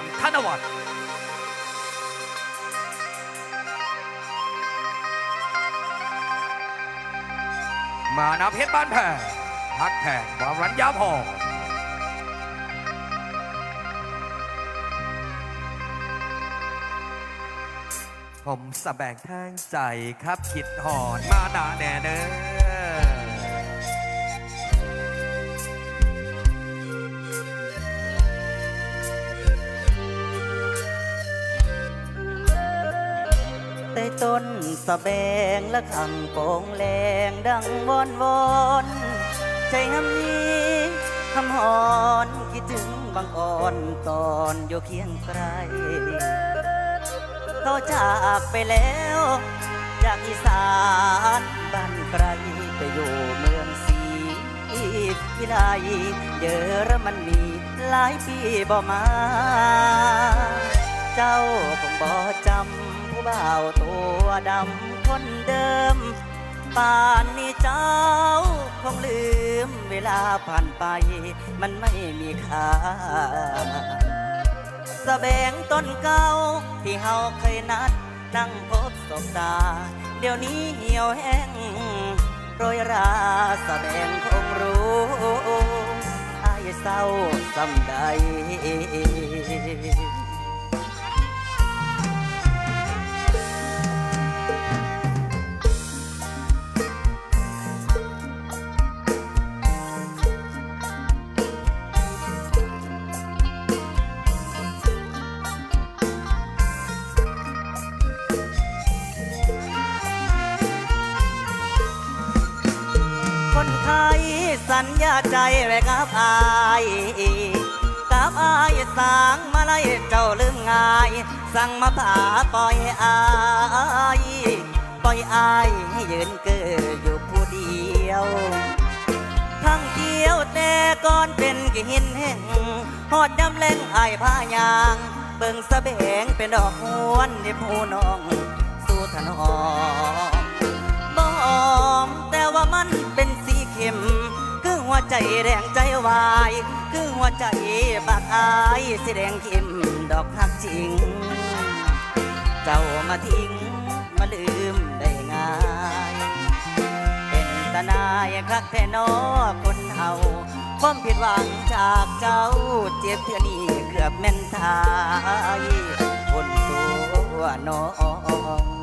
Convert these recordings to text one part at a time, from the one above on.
มมธนวัฒน์มานาเพชรบ้านแพงฮักแพงวรัญญาพรผมสแบงทางใจครับคิดหอนมานาแน่เต้นสะแบงและขังโปงแรงดังวอนวอนใจน้ำนี้คำหอนคิดถึงบางอ่อนตอนอยู่เคียงไกลเขาจากไปแล้ว จากอีสานบ้านไกลไปอยู่เมืองศรีวิไลเยอรมันมีหลายปีบ่มา เจ้าคงบ่จำ บ่าวตัวดำคนเดิม ป่านนี้เจ้าคงลืมเวลาผ่านไป มันไม่มีค่าสะแบงต้นเก่าที่เฮาเคยนัด นั่งพบสบตา เดี๋ยวนี้เหี่ยวแห้งโรยราสะแบงคงรู้อายเศร้าสำใด สัญญาใจไว้กับอายกับอายสางมาไล่เจ้าลืมง่าย สั่งมาผ่าปล่อยอายปล่อยอายให้ยืนเกออยู่ผู้เดียวทั้งเกี่ยวแต่ก่อนเป็นกิหินแห้งหอดดำแรงอายผ้ายาง เบิ่งสะแบงเป็นดอกหวนในผู้น้อง สู่ถนอม ใจแดงใจวาย คือหัวใจบากอายสีแดงเข้มดอกหักจริง เจ้ามาทิ้งมาลืมได้ง่าย เป็นตาหนายคักแท่นอคนเฮาความผิดหวังจากเจ้าเจ็บเท่านี้เกือบแม่นทายคนตัวน้อง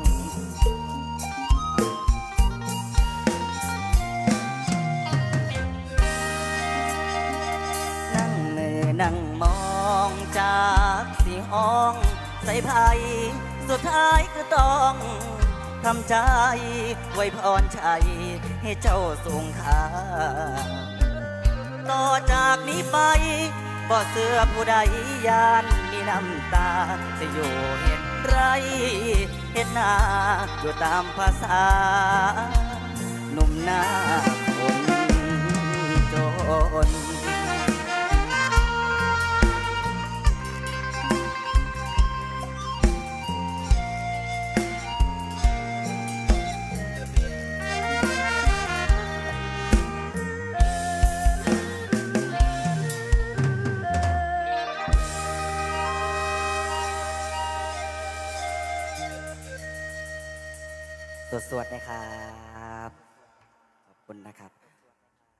นั่งมองจากสีห้อง ใส่ไผ่สุดท้ายก็ต้องทำใจไว้พรชัยให้เจ้าสูงค่าต่อจากนี้ไปบ่เสื้อผู้ใดยานมีน้ำตาจะอยู่เห็นไรเห็นหน้าอยู่ตามภาษาหนุ่มหน้าคนจน สวดๆนะครับ ขอบคุณนะครับ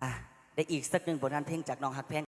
อะ ได้อีกสักหนึ่งบทงานเพลงจากน้องฮักเพลง